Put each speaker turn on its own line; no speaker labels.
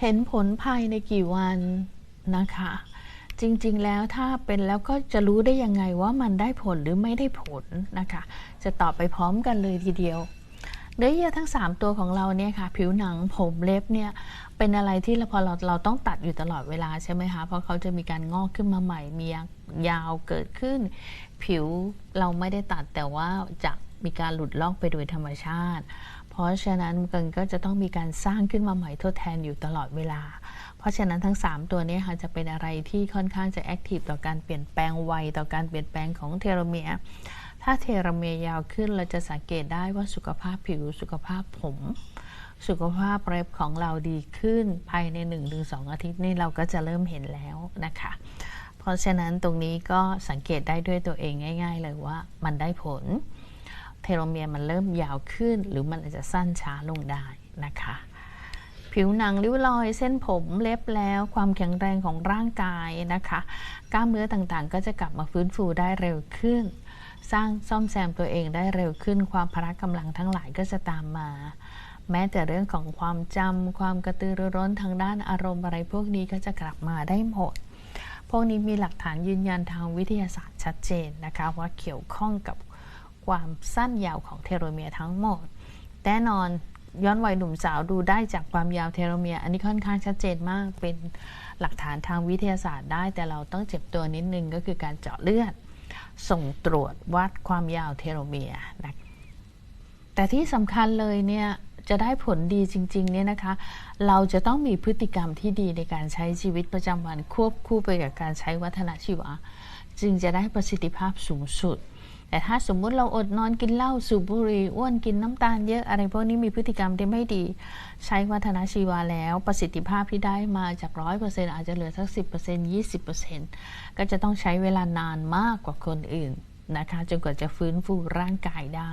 เห็นผลภายในกี่วันนะคะ จริงๆแล้วถ้าเป็นแล้วก็จะรู้ได้ยังไงว่ามันได้ผลหรือไม่ได้ผลนะคะ จะตอบไปพร้อมกันเลยทีเดียวเนื้อเยื่อทั้ง 3 ตัวของเราเนี่ยค่ะ ผิวหนังผมเล็บเนี่ยเป็นอะไรที่เราพอเราเราต้องตัดอยู่ตลอดเวลาใช่ไหมคะเพราะเขาจะมีการงอกขึ้นมาใหม่มียาวเกิดขึ้น ผิวเราไม่ได้ตัดแต่ว่าจะมีการหลุดลอกไปโดยธรรมชาติ ราะฉะนั้นมันก็จะต้องมีการสร้างขึ้นมาใหม่ทดแทนอยู่ตลอดเวลา เพราะฉะนั้นทั้ง 3 ตัวนี้ค่ะจะเป็นอะไรที่ค่อนข้างจะแอคทีฟต่อการเปลี่ยนแปลงวัยต่อการเปลี่ยนแปลงของเทโลเมียร์ถ้าเทโลเมียร์ยาวขึ้นเราจะสังเกตได้ว่าสุขภาพผิวสุขภาพผม สุขภาพเล็บของเราดีขึ้นภายใน 1-2 อาทิตย์นี่เราก็จะเริ่มเห็นแล้วนะคะ เพราะฉะนั้นตรงนี้ก็สังเกตได้ด้วยตัวเองง่าย ๆ เลยว่ามันได้ผล ทโลเมียร์มันเริ่มยาวขึ้น หรือมันอาจจะสั้นช้าลงได้นะคะ ผิวหนังริ้วรอยเส้นผมเล็บแล้ว ความแข็งแรงของร่างกายนะคะ กล้ามเนื้อต่างๆ ก็จะกลับมาฟื้นฟูได้เร็วขึ้น สร้างซ่อมแซมตัวเองได้เร็วขึ้น ความพละกำลังทั้งหลายก็จะตามมา แม้แต่เรื่องของความจำความกระตือรือร้นทางด้านอารมณ์อะไรพวกนี้ก็จะกลับมาได้หมดพวกนี้มีหลักฐานยืนยันทางวิทยาศาสตร์ชัดเจนนะคะ ว่าเกี่ยวข้องกับ ความสั้นยาวของเทโลเมียร์ทั้งหมด แน่นอนย้อนวัยหนุ่มสาวดูได้จากความยาวเทโลเมียร์อันนี้ค่อนข้างชัดเจนมาก เป็นหลักฐานทางวิทยาศาสตร์ได้ แต่เราต้องเจ็บตัวนิดนึงก็คือการเจาะเลือด ส่งตรวจวัดความยาวเทโลเมียร์นะแต่ที่สำคัญเลยเนี่ยจะได้ผลดีจริงๆเนี่ยนะคะ เราจะต้องมีพฤติกรรมที่ดีในการใช้ชีวิตประจำวันควบคู่ไปกับการใช้วัฒนชีวะ จึงจะได้ประสิทธิภาพสูงสุด แต่ถ้าสมมุติเราอดนอนกินเหล้าสูบบุหรี่อ้วนกินน้ำตาลเยอะอะไรพวกนี้มีพฤติกรรมที่ไม่ดี ใช้วัฒนชีวาแล้วประสิทธิภาพที่ได้มาจากร้อยเปอร์เซ็นต์อาจจะเหลือสักสิบเปอร์เซ็นต์ยี่สิบเปอร์เซ็นต์ก็จะต้องใช้เวลานานมากกว่าคนอื่นนะคะจนกว่าจะฟื้นฟูร่างกายได้